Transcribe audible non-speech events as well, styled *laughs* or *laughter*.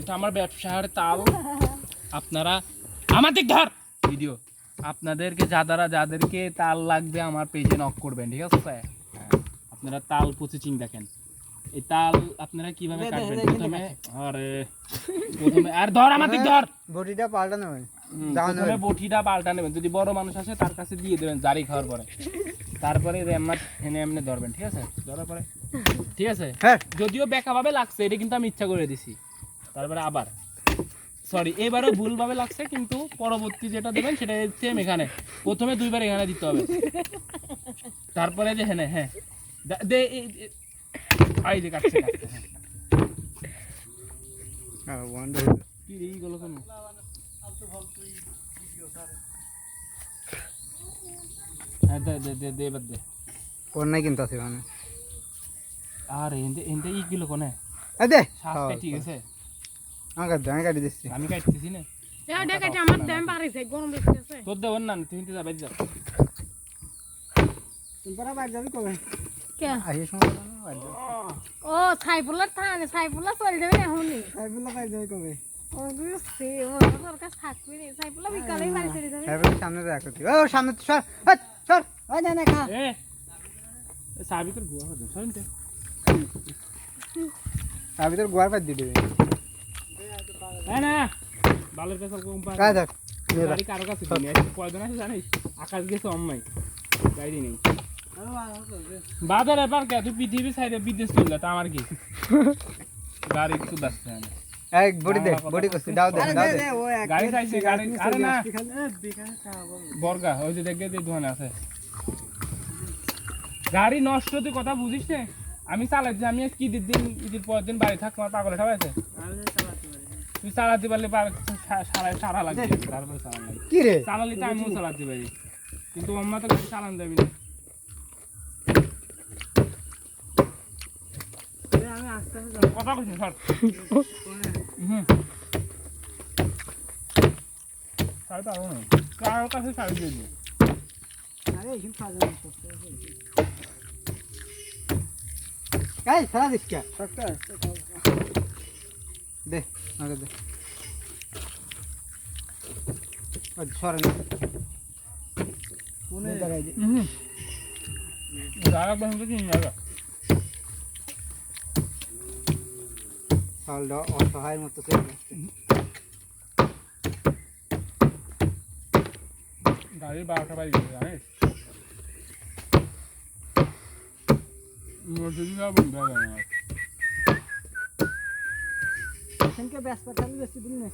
এটা আমার ব্যবসার তাল। আপনারা আমার দিক ধর। ভিডিও। আপনাদেরকে যাদারা যাদেরকে তাল লাগবে আমার পেজে নক করবেন ঠিক আছে হ্যাঁ, আপনারা তাল প্রসেসিং দেখেন। এই তাল আপনারা কীভাবে কাটবেন? প্রথমে আরে প্রথমে আর ধর আমার দিক ধর। *laughs* বডিটা পাল্টানো হয় হুম, প্রথমে বটিটা পাল্টা নেবেন। যদি বড় মানুষ আসে তার কাছে দিয়ে দেবেন জারি খাওয়ার পরে। তারপরে রেমার এনে এমনি ধরবেন ঠিক আছে? ধরার পরে। ঠিক আছে? হ্যাঁ। যদিও বেকাভাবে লাগছে এটা কিন্তু আমি ইচ্ছা করে দিছি। তারপরে আবার। সরি এবারও ভুলভাবে লাগছে কিন্তু পরবর্তী যেটা দেবেন সেটা সেম এখানে। প্রথমে দুইবার এখানে দিতে হবে। তারপরে যে হ্যাঁ হ্যাঁ। দে- আই যে কাটছে হ্যাঁ। হ্যাঁ হ্যাঁ আর ই কিলো কোনে? ঠিক আছে। আমাকে দাঁড়ে কাটি দিচ্ছি। আমি কাটতেছি না। এও দেখাচ্ছে আমার দাম পারিছে গরম বেশি আছে। তোর দেবেন না তুই হিন্দি যাবে যা। তোমরা বাইরে যাবি কবে? কে? আসিস সময় বাইরে যাবি। ও সাইফুল্লাহ থানে সাইফুল্লাহ চলে যাবে এখনই? সাইফুল্লাহ বাইরে যাবি কবে? ও বুঝছি ও তোর কাছে থাকবি নি। সাইফুল্লাহ বিকালেই বাড়ি চলে যাবে। সাইফুল্লাহ সামনে রাখ ও সামনে তো সর সর ওই না না খা এ এ সাবি তোর গুয়া হবে শুন তে। আমি তোর গোয়ার পার দিয়ে দেবে। এ না বালের কাছে কম পা কাজ থাক গাড়ি কারও কাছে দিনি আজকে কয়জন আছে জানিস? আকাশ গেছে অম্মাই গাড়ি নেই। বাজার কে তুই পৃথিবী সাইডে বিদেশ চলে তা আমার কি? গাড়ি একটু ব্যস্ত না। এক বডি দে বডি করছি দাও দে দাও দে গাড়ি চাইছে গাড়ি আরে না। বর্গা ওই যে দেখবে যে দোকানে আছে। গাড়ি নষ্ট তুই কথা বুঝিস না? আমি চালাচ্ছি আমি কি ঈদের দিন ঈদের পরের দিন বাড়ি থাক পাগল ঠাক আছে? তুই চালাতে পারলে পার- সারা লাগবে। তারপরে চালান লাগবে। কি রে? চালালে তো আমিও চালাতে পারি। কিন্তু আম্মা তো গাড়ি চালান দেবে না। কথা কইছিস সর। হুম। সাড়ে পারব না কারোর কাছে সাড়ে দিয়ে দিই এই সারা দিস কে? আমাকে দে ও সরে না মনে দাঁড়াই দে হুম জায়গা বন্ধ কি জায়গা চালটা অসহায়ের মতো করে দিচ্ছে। গাড়ি বারোটা বাজে গেছে জানিস মসজিদ বন্ধ হয়ে যাবে আমার এখানকে ব্যস্ত খালি বেশি দিন না